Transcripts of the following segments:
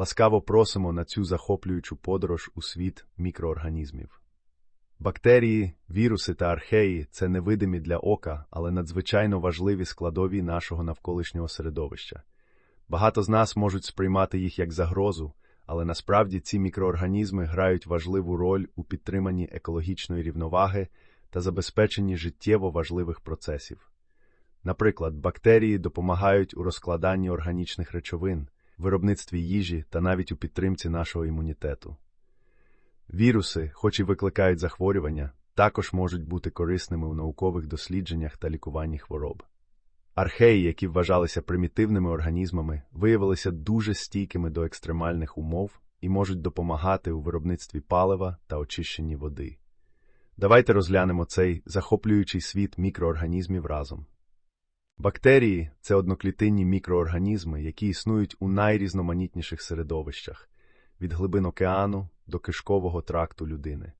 Ласкаво просимо на цю захоплюючу подорож у світ мікроорганізмів. Бактерії, віруси та археї це невидимі для ока, але надзвичайно важливі складові нашого навколишнього середовища. Багато з нас можуть сприймати їх як загрозу, але насправді ці мікроорганізми грають важливу роль у підтриманні екологічної рівноваги та забезпеченні життєво важливих процесів. Наприклад, бактерії допомагають у розкладанні органічних речовин, виробництві їжі та навіть у підтримці нашого імунітету. Віруси, хоч і викликають захворювання, також можуть бути корисними у наукових дослідженнях та лікуванні хвороб. Археї, які вважалися примітивними організмами, виявилися дуже стійкими до екстремальних умов і можуть допомагати у виробництві палива та очищенні води. Давайте розглянемо цей захоплюючий світ мікроорганізмів разом. Бактерії це одноклітинні мікроорганізми, які існують у найрізноманітніших середовищах від глибин океану до кишкового тракту людини.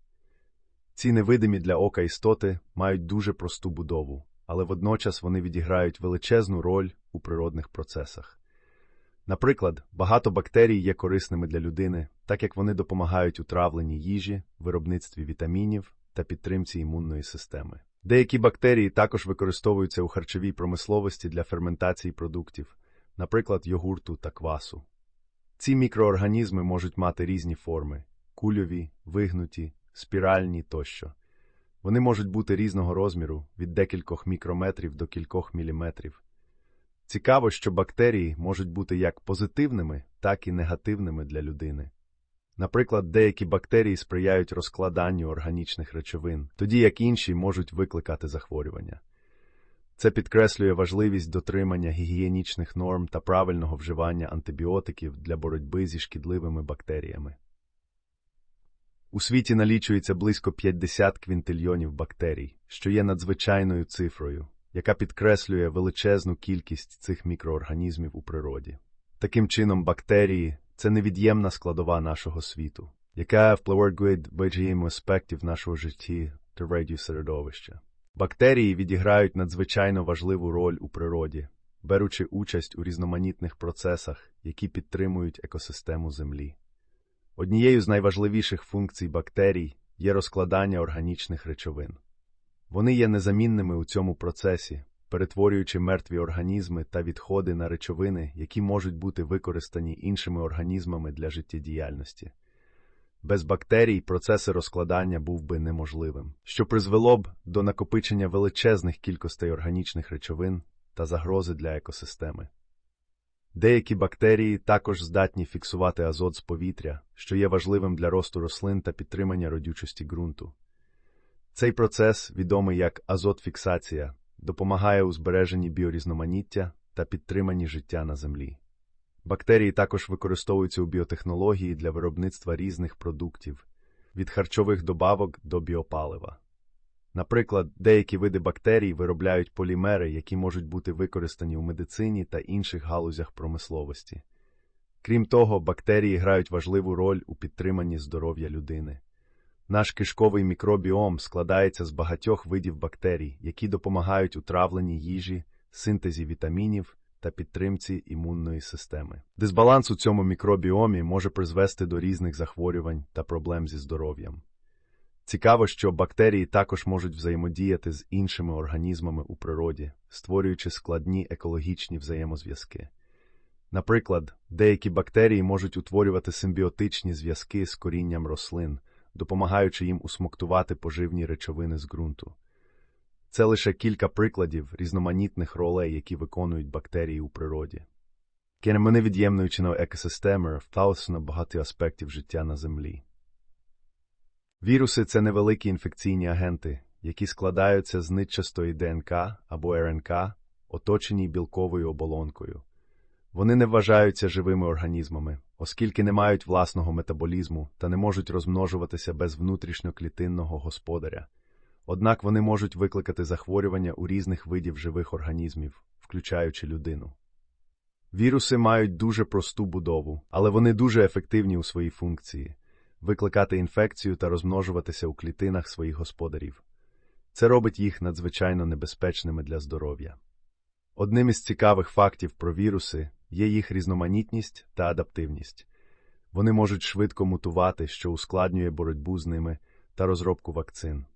Ці невидимі для ока істоти мають дуже просту будову, але водночас вони відіграють величезну роль у природних процесах. Наприклад, багато бактерій є корисними для людини, так як вони допомагають у травленні їжі, виробництві вітамінів та підтримці імунної системи. Деякі бактерії також використовуються у харчовій промисловості для ферментації продуктів, наприклад, йогурту та квасу. Ці мікроорганізми можуть мати різні форми кульові, вигнуті, спіральні тощо. Вони можуть бути різного розміру від декількох мікрометрів до кількох міліметрів. Цікаво, що бактерії можуть бути як позитивними, так і негативними для людини. Наприклад, деякі бактерії сприяють розкладанню органічних речовин, тоді як інші можуть викликати захворювання. Це підкреслює важливість дотримання гігієнічних норм та правильного вживання антибіотиків для боротьби зі шкідливими бактеріями. У світі налічується близько 50 квінтильйонів бактерій, що є надзвичайною цифрою, яка підкреслює величезну кількість цих мікроорганізмів у природі. Таким чином, бактерії це невід'ємна складова нашого світу, яка впливає багатьом аспектів нашого житті та радію середовища. Бактерії відіграють надзвичайно важливу роль у природі, беручи участь у різноманітних процесах, які підтримують екосистему Землі. Однією з найважливіших функцій бактерій є розкладання органічних речовин. Вони є незамінними у цьому процесі, перетворюючи мертві організми та відходи на речовини, які можуть бути використані іншими організмами для життєдіяльності. Без бактерій процеси розкладання був би неможливим, що призвело б до накопичення величезних кількостей органічних речовин та загрози для екосистеми. Деякі бактерії також здатні фіксувати азот з повітря, що є важливим для росту рослин та підтримання родючості ґрунту. Цей процес, відомий як азотфіксація, допомагає у збереженні біорізноманіття та підтриманні життя на землі. Бактерії також використовуються у біотехнології для виробництва різних продуктів від харчових добавок до біопалива. Наприклад, деякі види бактерій виробляють полімери, які можуть бути використані у медицині та інших галузях промисловості. Крім того, бактерії грають важливу роль у підтриманні здоров'я людини. Наш кишковий мікробіом складається з багатьох видів бактерій, які допомагають у травленні їжі, синтезі вітамінів та підтримці імунної системи. Дисбаланс у цьому мікробіомі може призвести до різних захворювань та проблем зі здоров'ям. Цікаво, що бактерії також можуть взаємодіяти з іншими організмами у природі, створюючи складні екологічні взаємозв'язки. Наприклад, деякі бактерії можуть утворювати симбіотичні зв'язки з корінням рослин, допомагаючи їм усмоктувати поживні речовини з ґрунту. Це лише кілька прикладів різноманітних ролей, які виконують бактерії у природі. Кенемоневід'ємною чиною екосистеми вталося на багато аспектів життя на землі. Віруси це невеликі інфекційні агенти, які складаються з нитчастої ДНК або РНК, оточені білковою оболонкою. Вони не вважаються живими організмами, оскільки не мають власного метаболізму та не можуть розмножуватися без внутрішньоклітинного господаря. Однак вони можуть викликати захворювання у різних видів живих організмів, включаючи людину. Віруси мають дуже просту будову, але вони дуже ефективні у своїй функції викликати інфекцію та розмножуватися у клітинах своїх господарів. Це робить їх надзвичайно небезпечними для здоров'я. Одним із цікавих фактів про віруси є їх різноманітність та адаптивність. Вони можуть швидко мутувати, що ускладнює боротьбу з ними та розробку вакцин.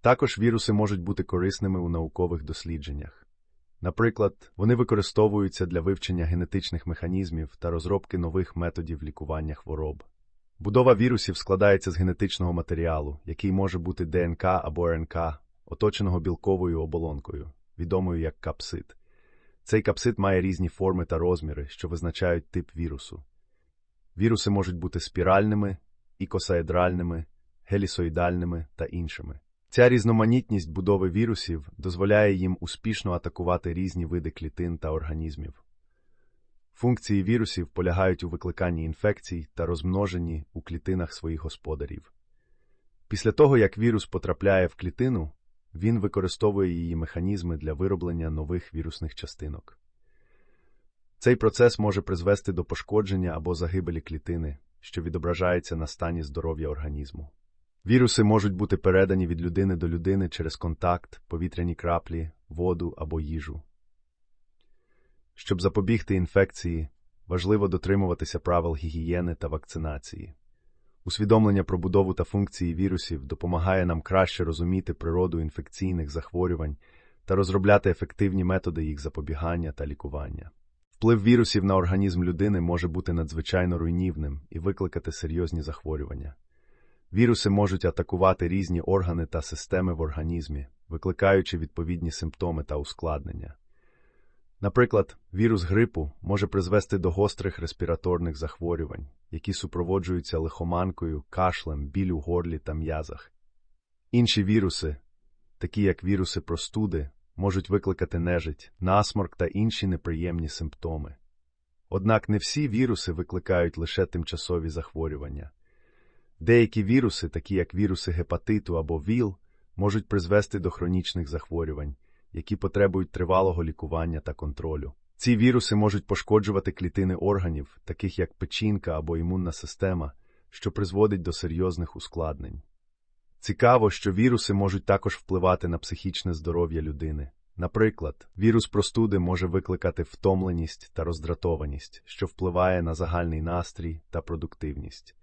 Також віруси можуть бути корисними у наукових дослідженнях. Наприклад, вони використовуються для вивчення генетичних механізмів та розробки нових методів лікування хвороб. Будова вірусів складається з генетичного матеріалу, який може бути ДНК або РНК, оточеного білковою оболонкою, відомою як капсид. Цей капсид має різні форми та розміри, що визначають тип вірусу. Віруси можуть бути спіральними, ікосаедральними, гелісоїдальними та іншими. Ця різноманітність будови вірусів дозволяє їм успішно атакувати різні види клітин та організмів. Функції вірусів полягають у викликанні інфекцій та розмноженні у клітинах своїх господарів. Після того, як вірус потрапляє в клітину, він використовує її механізми для вироблення нових вірусних частинок. Цей процес може призвести до пошкодження або загибелі клітини, що відображається на стані здоров'я організму. Віруси можуть бути передані від людини до людини через контакт, повітряні краплі, воду або їжу. Щоб запобігти інфекції, важливо дотримуватися правил гігієни та вакцинації. Усвідомлення про будову та функції вірусів допомагає нам краще розуміти природу інфекційних захворювань та розробляти ефективні методи їх запобігання та лікування. Вплив вірусів на організм людини може бути надзвичайно руйнівним і викликати серйозні захворювання. Віруси можуть атакувати різні органи та системи в організмі, викликаючи відповідні симптоми та ускладнення. Наприклад, вірус грипу може призвести до гострих респіраторних захворювань, які супроводжуються лихоманкою, кашлем, біль у горлі та м'язах. Інші віруси, такі як віруси простуди, можуть викликати нежить, насморк та інші неприємні симптоми. Однак не всі віруси викликають лише тимчасові захворювання. Деякі віруси, такі як віруси гепатиту або ВІЛ, можуть призвести до хронічних захворювань, які потребують тривалого лікування та контролю. Ці віруси можуть пошкоджувати клітини органів, таких як печінка або імунна система, що призводить до серйозних ускладнень. Цікаво, що віруси можуть також впливати на психічне здоров'я людини. Наприклад, вірус простуди може викликати втомленість та роздратованість, що впливає на загальний настрій та продуктивність.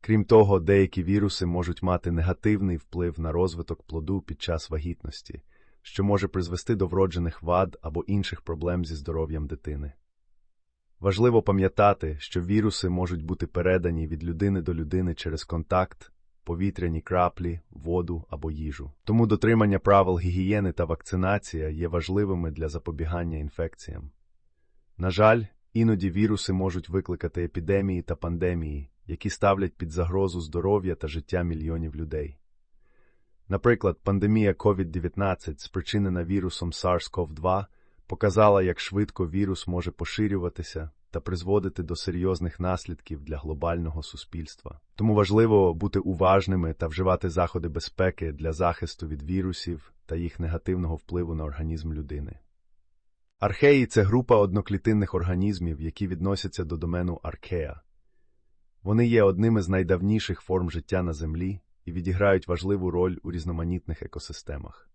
Крім того, деякі віруси можуть мати негативний вплив на розвиток плоду під час вагітності, що може призвести до вроджених вад або інших проблем зі здоров'ям дитини. Важливо пам'ятати, що віруси можуть бути передані від людини до людини через контакт, повітряні краплі, воду або їжу. Тому дотримання правил гігієни та вакцинація є важливими для запобігання інфекціям. На жаль, іноді віруси можуть викликати епідемії та пандемії, які ставлять під загрозу здоров'я та життя мільйонів людей. Наприклад, пандемія COVID-19, спричинена вірусом SARS-CoV-2, показала, як швидко вірус може поширюватися та призводити до серйозних наслідків для глобального суспільства. Тому важливо бути уважними та вживати заходи безпеки для захисту від вірусів та їх негативного впливу на організм людини. Археї це група одноклітинних організмів, які відносяться до домену археа. Вони є одним із найдавніших форм життя на Землі і відіграють важливу роль у різноманітних екосистемах.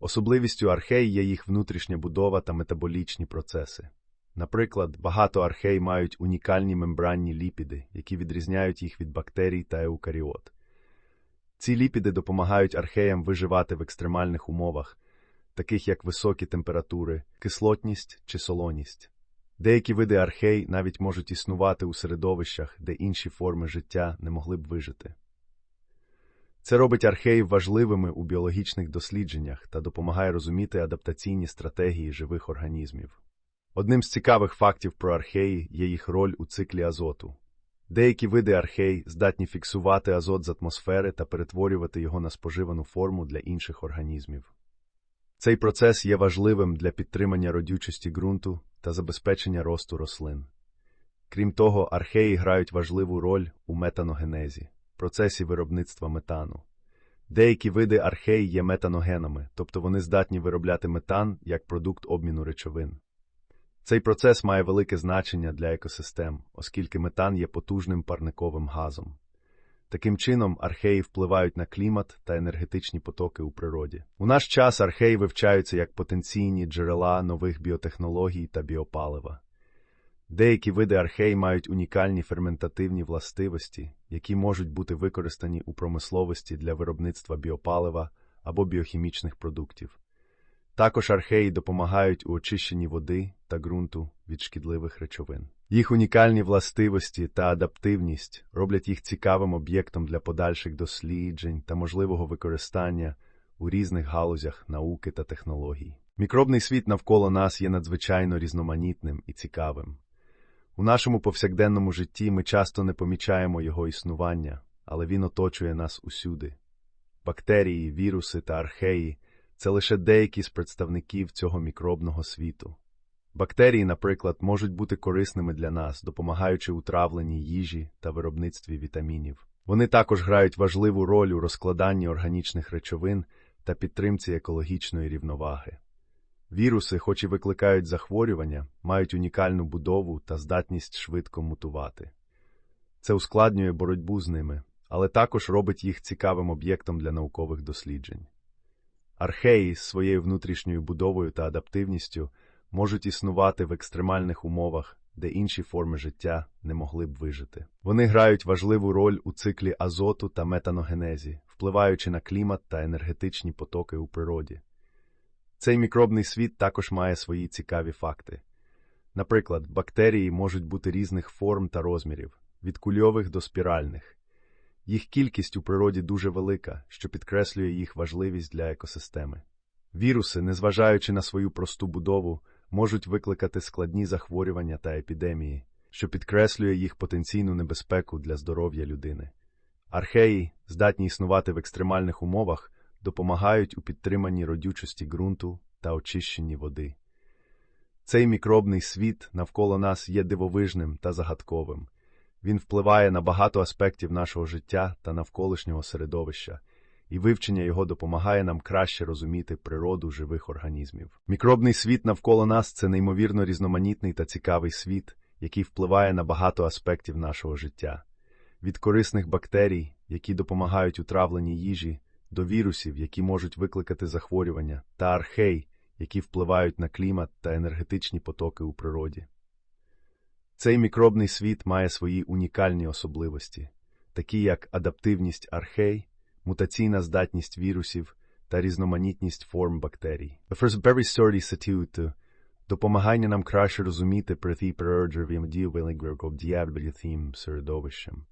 Особливістю архей є їх внутрішня будова та метаболічні процеси. Наприклад, багато архей мають унікальні мембранні ліпіди, які відрізняють їх від бактерій та еукаріот. Ці ліпіди допомагають археям виживати в екстремальних умовах, таких як високі температури, кислотність чи солоність. Деякі види архей навіть можуть існувати у середовищах, де інші форми життя не могли б вижити. Це робить археїв важливими у біологічних дослідженнях та допомагає розуміти адаптаційні стратегії живих організмів. Одним з цікавих фактів про археї є їх роль у циклі азоту. Деякі види архей здатні фіксувати азот з атмосфери та перетворювати його на споживану форму для інших організмів. Цей процес є важливим для підтримання родючості ґрунту та забезпечення росту рослин. Крім того, археї грають важливу роль у метаногенезі процесі виробництва метану. Деякі види архей є метаногенами, тобто вони здатні виробляти метан як продукт обміну речовин. Цей процес має велике значення для екосистем, оскільки метан є потужним парниковим газом. Таким чином, археї впливають на клімат та енергетичні потоки у природі. У наш час археї вивчаються як потенційні джерела нових біотехнологій та біопалива. Деякі види архей мають унікальні ферментативні властивості, які можуть бути використані у промисловості для виробництва біопалива або біохімічних продуктів. Також археї допомагають у очищенні води та ґрунту від шкідливих речовин. Їх унікальні властивості та адаптивність роблять їх цікавим об'єктом для подальших досліджень та можливого використання у різних галузях науки та технологій. Мікробний світ навколо нас є надзвичайно різноманітним і цікавим. У нашому повсякденному житті ми часто не помічаємо його існування, але він оточує нас усюди. Бактерії, віруси та археї це лише деякі з представників цього мікробного світу. Бактерії, наприклад, можуть бути корисними для нас, допомагаючи у травленні їжі та виробництві вітамінів. Вони також грають важливу роль у розкладанні органічних речовин та підтримці екологічної рівноваги. Віруси, хоч і викликають захворювання, мають унікальну будову та здатність швидко мутувати. Це ускладнює боротьбу з ними, але також робить їх цікавим об'єктом для наукових досліджень. Археї з своєю внутрішньою будовою та адаптивністю можуть існувати в екстремальних умовах, де інші форми життя не могли б вижити. Вони грають важливу роль у циклі азоту та метаногенезі, впливаючи на клімат та енергетичні потоки у природі. Цей мікробний світ також має свої цікаві факти. Наприклад, бактерії можуть бути різних форм та розмірів, від кульових до спіральних. Їх кількість у природі дуже велика, що підкреслює їх важливість для екосистеми. Віруси, незважаючи на свою просту будову, можуть викликати складні захворювання та епідемії, що підкреслює їх потенційну небезпеку для здоров'я людини. Археї, здатні існувати в екстремальних умовах, допомагають у підтриманні родючості ґрунту та очищенні води. Цей мікробний світ навколо нас є дивовижним та загадковим. Він впливає на багато аспектів нашого життя та навколишнього середовища, і вивчення його допомагає нам краще розуміти природу живих організмів. Мікробний світ навколо нас це неймовірно різноманітний та цікавий світ, який впливає на багато аспектів нашого життя. Від корисних бактерій, які допомагають у травленні їжі, до вірусів, які можуть викликати захворювання, та архей, які впливають на клімат та енергетичні потоки у природі. Цей мікробний світ має свої унікальні особливості, такі як адаптивність архей, мутаційна здатність вірусів та різноманітність форм бактерій. Допомагання нам краще розуміти притій природжові дію великого діявлі середовищем.